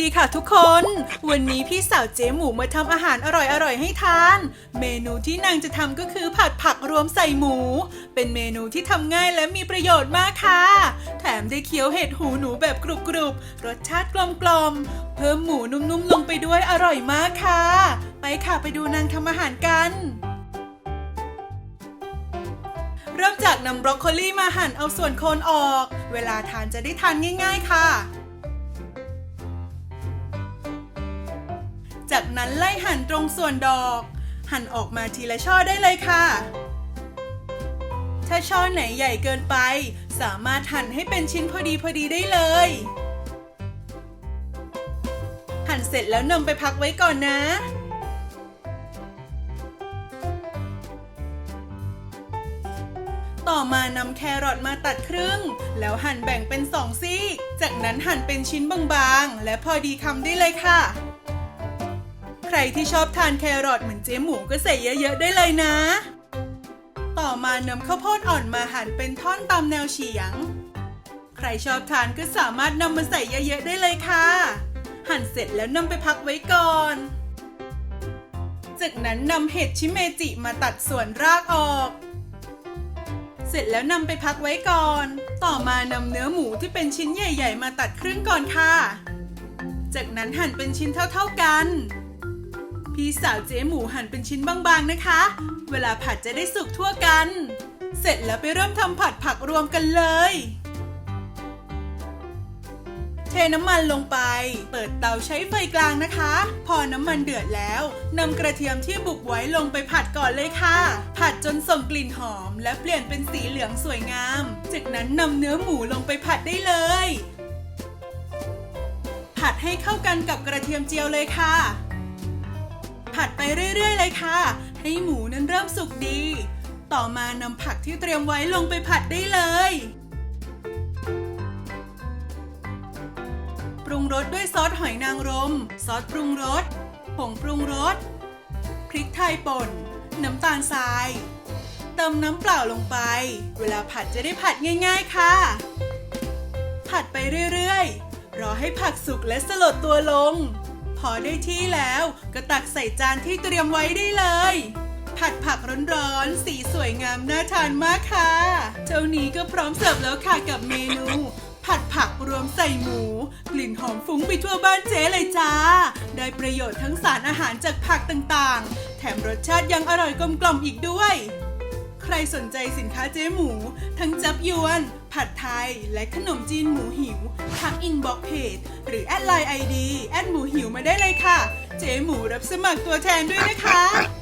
ดีค่ะทุกคน วันนี้พี่สาวเจ๊หมูมาทำอาหารอร่อยๆให้ทาน เมนูที่นางจะทำก็คือผัดผักรวมใส่หมู เป็นเมนูที่ทำง่ายและมีประโยชน์มากค่ะ แถมได้เคี้ยวเห็ดหูหนูแบบกรุบๆ รสชาติกลมๆ เพิ่มหมูนุ่มๆลงไปด้วยอร่อยมากค่ะ ไปค่ะไปดูนางทำอาหารกันเริ่มจากนำบรอกโคลีมาหั่นเอาส่วนโคนออก เวลาทานจะได้ทานง่าย ๆ ค่ะ จากนั้นไล่หั่นตรงส่วนดอก หั่นออกมาทีละช่อได้เลยค่ะ ถ้าช่อไหนใหญ่เกินไป สามารถหั่นให้เป็นชิ้นพอดีพอดีได้เลย หั่นเสร็จแล้วนำไปพักไว้ก่อนนะต่อมานำแครอทมาตัดครึ่ง แล้วหั่นแบ่งเป็นสองซีกจากนั้นหั่นเป็นชิ้นบางๆ และพอดีคำได้เลยค่ะ ใครที่ชอบทานแครอทเหมือนเจ๊หมูก็ใส่เยอะๆได้เลยนะ ต่อมานำข้าวโพดอ่อนมาหั่นเป็นท่อนตามแนวเฉียง ใครชอบทานก็สามารถนำมาใส่เยอะๆได้เลยค่ะ หั่นเสร็จแล้วนำไปพักไว้ก่อน จากนั้นนำเห็ดชิเมจิมาตัดส่วนรากออกเสร็จแล้วนำไปพักไว้ก่อน ต่อมานำเนื้อหมูที่เป็นชิ้นใหญ่ ๆ มาตัดครึ่งก่อนค่ะ จากนั้นหั่นเป็นชิ้นเท่า ๆกัน สาวเจ๊หมูหั่นเป็นชิ้นบางๆนะคะ เวลาผัดจะได้สุกทั่วกัน เสร็จแล้วไปเริ่มทำผัดผักรวมกันเลย เทน้ำมันลงไป เปิดเตาใช้ไฟกลางนะคะ พอน้ำมันเดือดแล้วนำกระเทียมที่บุกไว้ลงไปผัดก่อนเลยค่ะ ผัดจนส่งกลิ่นหอม และเปลี่ยนเป็นสีเหลืองสวยงาม จากนั้นนำเนื้อหมูลงไปผัดได้เลยผัดให้เข้ากันกับกระเทียมเจียวเลยค่ะ ผัดไปเรื่อยๆ เลยค่ะ ให้หมูนั้นเริ่มสุกดี ต่อมานำผักที่เตรียมไว้ลงไปผัดได้เลย ปรุงรสด้วยซอสหอยนางรม ซอสปรุงรส ผงปรุงรส พริกไทยป่น น้ำตาลทราย เติมน้ำเปล่าลงไป เวลาผัดจะได้ผัดง่ายๆค่ะ ผัดไปเรื่อยๆ รอให้ผักสุกและสลดตัวลง พอได้ที่แล้วก็ตักใส่จานที่เตรียมไว้ได้เลย ผัดผักร้อนๆ สีสวยงามน่าทานมากค่ะเท่านี้ก็พร้อมเสิร์ฟแล้วค่ะกับเมนู ผัดผักรวมใส่หมู กลิ่นหอมฟุ้งไปทั่วบ้านเจ๊เลยจ้า ได้ประโยชน์ทั้งสารอาหารจากผักต่างๆ แถมรสชาติยังอร่อยกลมกล่อมอีกด้วย ใครสนใจสินค้าเจ๊หมู ทั้งจับยวน ผัดไทย และขนมจีนหมูหิวทักอินบ็อกเพจหรือแอดไลน์ไอดีแอดหมูหิวมาได้เลยค่ะ เจ๊หมูรับสมัครตัวแทนด้วยนะคะ